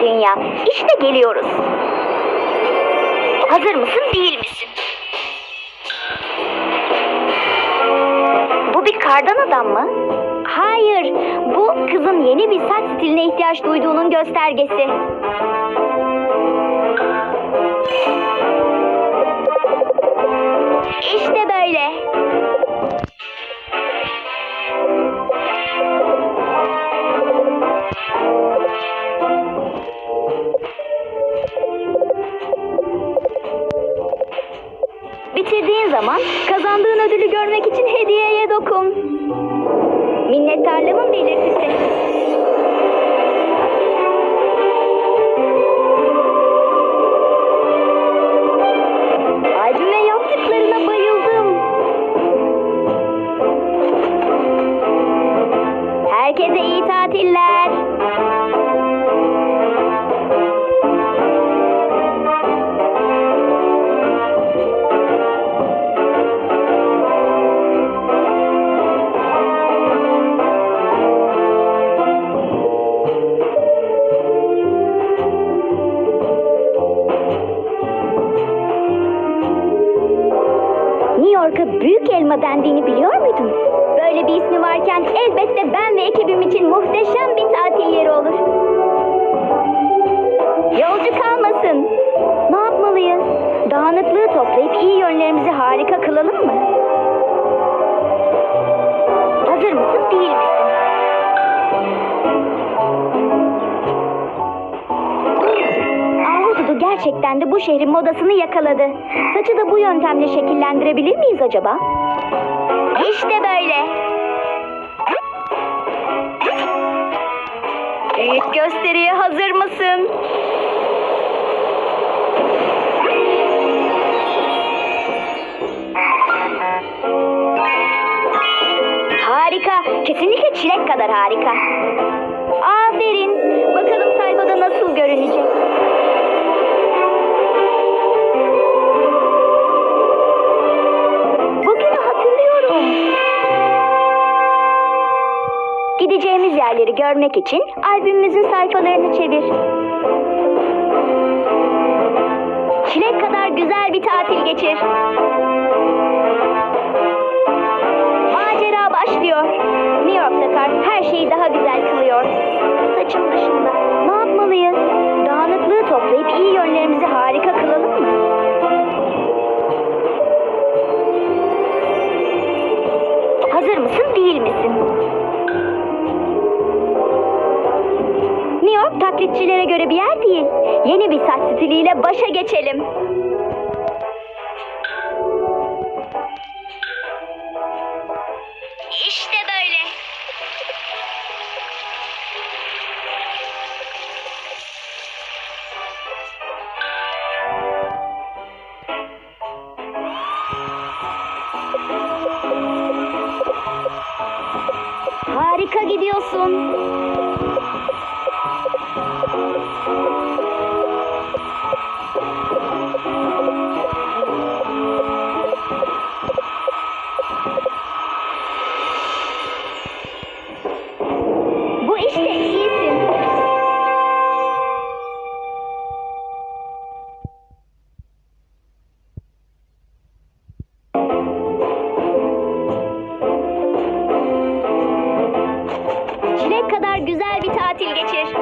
dünya. İşte geliyoruz. Hazır mısın değil misin? Bu bir kardan adam mı? Hayır, bu kızın yeni bir saç stiline ihtiyaç duyduğunun göstergesi. Bitirdiğin zaman kazandığın ödülü görmek için hediyeye dokun. Minnettarlığımın belirtisi. New York'a büyük elma dendiğini biliyor muydun? Böyle bir ismi varken elbette ben ve ekibim için muhteşem bir tatil yeri olur. Yolcu kalmasın. Ne yapmalıyız? Dağınıklığı toplayıp iyi yönlerimizi harika kılalım mı? Gerçekten de bu şehrin modasını yakaladı. Saçı da bu yöntemle şekillendirebilir miyiz acaba? İşte böyle. Büyük gösteriye hazır mısın? Harika. Kesinlikle çilek kadar harika. Aferin. Yerleri görmek için albümümüzün sayfalarını çevir. Çilek kadar güzel bir tatil geçir. Macera başlıyor. New York'ta kar her şeyi daha güzel kılıyor. Saçım dışında. Ne yapmalıyız? Dağınıklığı toplayıp iyi yönlerimizi harika kılalım mı? Hazır mısın değil misin? Taklitçilere göre bir yer değil. Yeni bir saç stiliyle başa geçelim. İşte böyle. Harika gidiyorsun. Çilek kadar